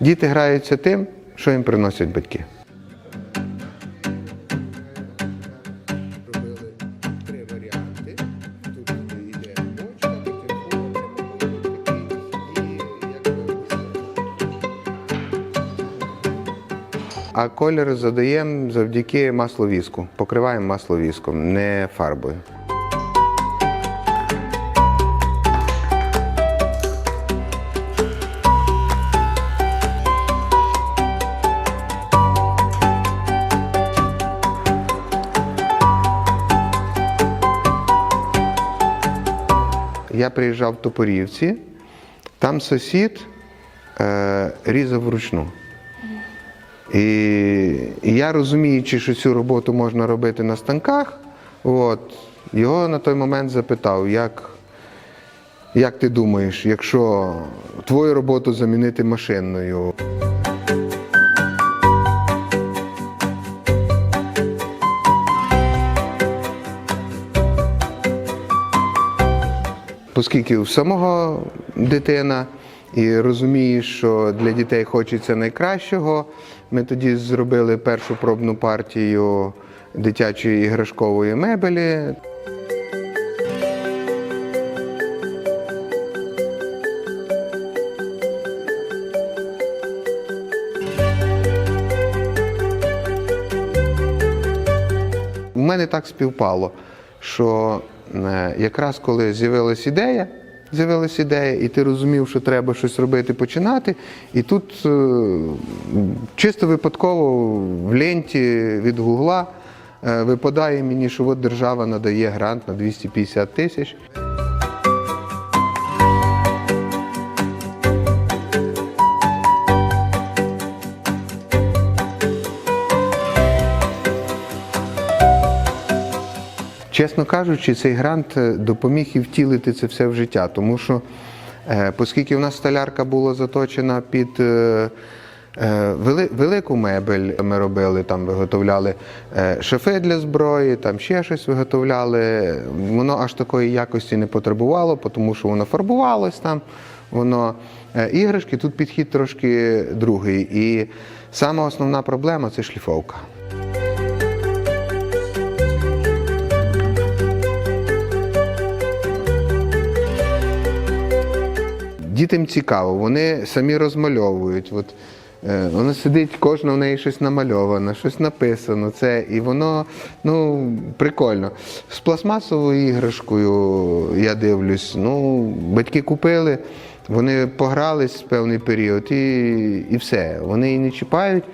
Діти граються тим, що їм приносять батьки. А колір задаємо завдяки масловіску. Покриваємо масловіском, не фарбою. Я приїжджав в Топорівці, там сусід е, різав вручну. І, і я розуміючи, що цю роботу можна робити на станках, от, його на той момент запитав, як, як ти думаєш, якщо твою роботу замінити машинною? Оскільки у самого дитина і розумієш, що для дітей хочеться найкращого, ми тоді зробили першу пробну партію дитячої іграшкової мебелі. У мене так співпало, що якраз коли з'явилась ідея, з'явилась ідея, і ти розумів, що треба щось робити, починати. І тут е, чисто випадково в ленті від Гугла е, випадає мені, що от держава надає грант на 250 тисяч. Чесно кажучи, цей грант е, допоміг і втілити це все в життя, тому що, е, оскільки в нас столярка була заточена під е, вели- велику мебель, ми робили, там виготовляли шафи для зброї, там ще щось виготовляли. Воно аж такої якості не потребувало, тому що воно фарбувалось там. Воно іграшки, тут підхід трошки другий. І сама основна проблема це шліфовка. Дітям цікаво, вони самі розмальовують. От, е, вона сидить, кожна в неї щось намальовано, щось написано. Це, і воно ну, прикольно. З пластмасовою іграшкою я дивлюсь. Ну, батьки купили, вони погрались в певний період і, і все. Вони її не чіпають.